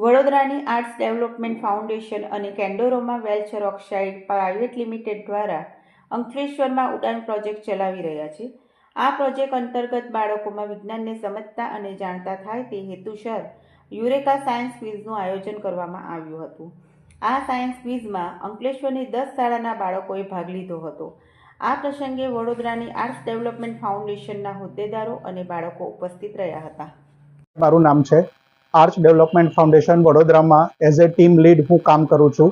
વડોદરાની arts development foundation અને Indorama Ventures Oxide Private Limited દ્વારા અંકલેશ્વરમાં ઉડાન પ્રોજેક્ટ ચલાવી રહ્યા છે. આ પ્રોજેક્ટ અંતર્ગત બાળકોમાં વિજ્ઞાનને સમજતા અને જાણતા થાય તે હેતુસર યુરેકા સાયન્સ ક્વિઝનું આયોજન કરવામાં આવ્યું હતું. આ સાયન્સ ક્વિઝમાં અંકલેશ્વરની દસ શાળાના બાળકોએ ભાગ લીધો હતો. આ પ્રસંગે વડોદરાની આર્ટ્સ ડેવલપમેન્ટ ફાઉન્ડેશનના હોદ્દેદારો અને બાળકો ઉપસ્થિત રહ્યા હતા. મારું નામ છે આર્ચ ડેવલપમેન્ટ ફાઉન્ડેશન વડોદરામાં એઝ એ ટીમ લીડ હું કામ કરું છું.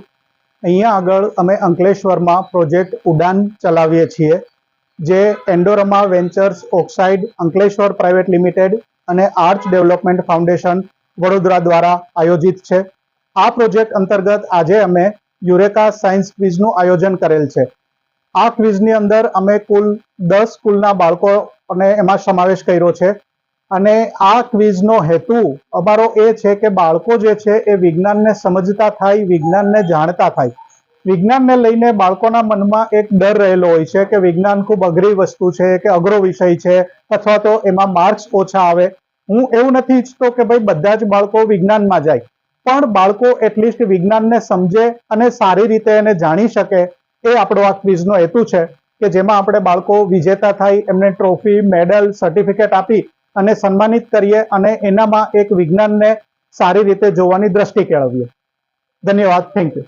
અહીંયા આગળ અમે અંકલેશ્વરમાં પ્રોજેક્ટ ઉડાન ચલાવીએ છીએ, જે Indorama Ventures oxide Ankleshwar private limited અને આર્ચ ડેવલપમેન્ટ ફાઉન્ડેશન વડોદરા દ્વારા આયોજિત છે. આ પ્રોજેક્ટ અંતર્ગત આજે અમે યુરેકા સાયન્સ ક્વિઝનું આયોજન કરેલ છે. આ ક્વિઝની અંદર અમે કુલ દસ સ્કૂલના બાળકો અને એમાં સમાવેશ કર્યો છે. અને આ ક્વિઝનો હેતુ અમારો એ છે કે બાળકો જે છે એ વિજ્ઞાનને સમજતા થાય, વિજ્ઞાનને જાણતા થાય. વિજ્ઞાનને લઈને બાળકોના મનમાં એક ડર રહેલો હોય છે કે વિજ્ઞાન ખૂબ અઘરી વસ્તુ છે, કે અઘરો વિષય છે, અથવા તો એમાં માર્ક્સ ઓછા આવે. હું એવું નથી ઈચ્છતો કે ભાઈ બધા જ બાળકો વિજ્ઞાનમાં જાય. પણ બાળકો એટલીસ્ટ વિજ્ઞાનને સમજે અને સારી રીતે એને જાણી શકે એ આપણો આ ક્વિઝનો હેતુ છે કે જેમાં આપણે બાળકો વિજેતા થાય, એમને ટ્રોફી મેડલ સર્ટિફિકેટ આપી અને સન્માનિત કરીએ અને એનામાં એક વિજ્ઞાનને સારી રીતે જોવાની દ્રષ્ટિ કેળવીએ. ધન્યવાદ. Thank you